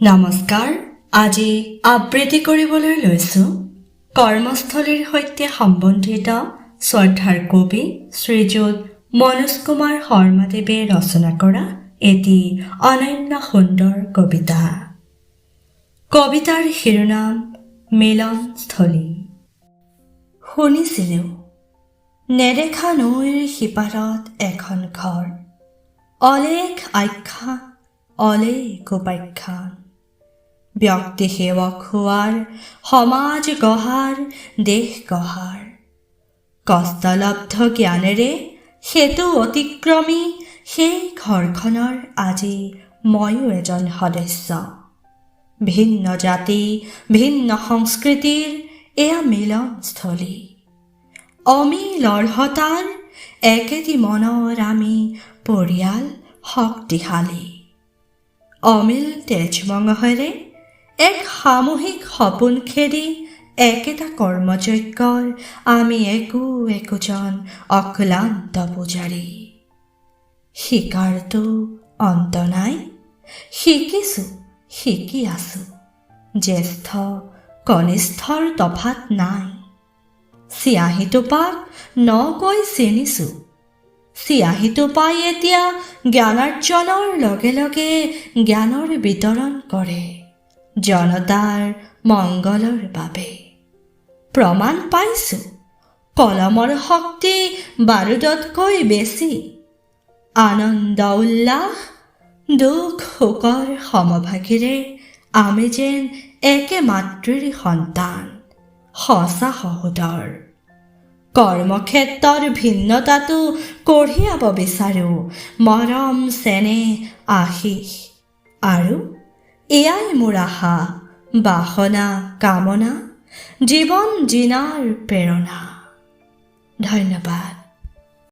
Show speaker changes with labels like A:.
A: নমস্কাৰ আজি আবৃত্তি কৰিবলৈ লৈছোঁ কৰ্মস্থলীৰ সৈতে সম্বন্ধিত শ্ৰদ্ধাৰ কবি শ্ৰীযুত মনোজ কুমাৰ শৰ্মাদেৱে ৰচনা কৰা এটি অনন্য সুন্দৰ কবিতা। কবিতাৰ শিৰোনাম মিলনস্থলী। শুনিছিলোঁ নেদেখা নৈৰ সিপাৰত এখন ঘৰ অলেখ আখ্যান অলেখ উপাখ্যান ব্যক্তি সেৱক হোৱাৰ সমাজ গঢ়াৰ দেশ গঢ়াৰ কষ্টলব্ধ জ্ঞানেৰে সেইটো অতিক্ৰমী সেই ঘৰখনৰ আজি ময়ো এজন সদস্য। ভিন্ন জাতি, ভিন্ন সংস্কৃতিৰ এয়া মিলনস্থলী। অমিল অৰ্হতাৰ একেটি মনৰ আমি পৰিয়াল শক্তিশালী। অমিল তেজমঙহেৰে এক সামূহিক সপোন খেদি একেটা কৰ্মযজ্ঞৰ আমি একো একোজন অক্লান্ত পূজাৰী। শিকাৰতো অন্ত নাই শিকিছোঁ শিকি আছোঁ। জ্যেষ্ঠ কনিষ্ঠৰ তফাত নাই। চিয়াহীটোপাক নকৈ চিনিছোঁ। চিয়াহীটোপাই এতিয়া জ্ঞানাৰ্জনৰ লগে লগে জ্ঞানৰ বিতৰণ কৰে। জনতাৰ মংগলৰ বাবে। প্ৰমাণ পাইছোঁ? কলমৰ শক্তি বাৰুদতকৈ বেছি আনন্দ উল্লাস, দুখ শোকৰ সমভাগীৰে আমি যেন একে মাতৃৰ সন্তান, সঁচা সহোদৰ। কৰ্মক্ষেত্ৰৰ ভিন্নতাটো কঢ়িয়াব বিচাৰোঁ, মৰম চেনেহ আশীষ। আৰু এয়াই আশা বাসনা কামনা জীৱন জিনার প্ৰেৰণা ধন্যবাদ।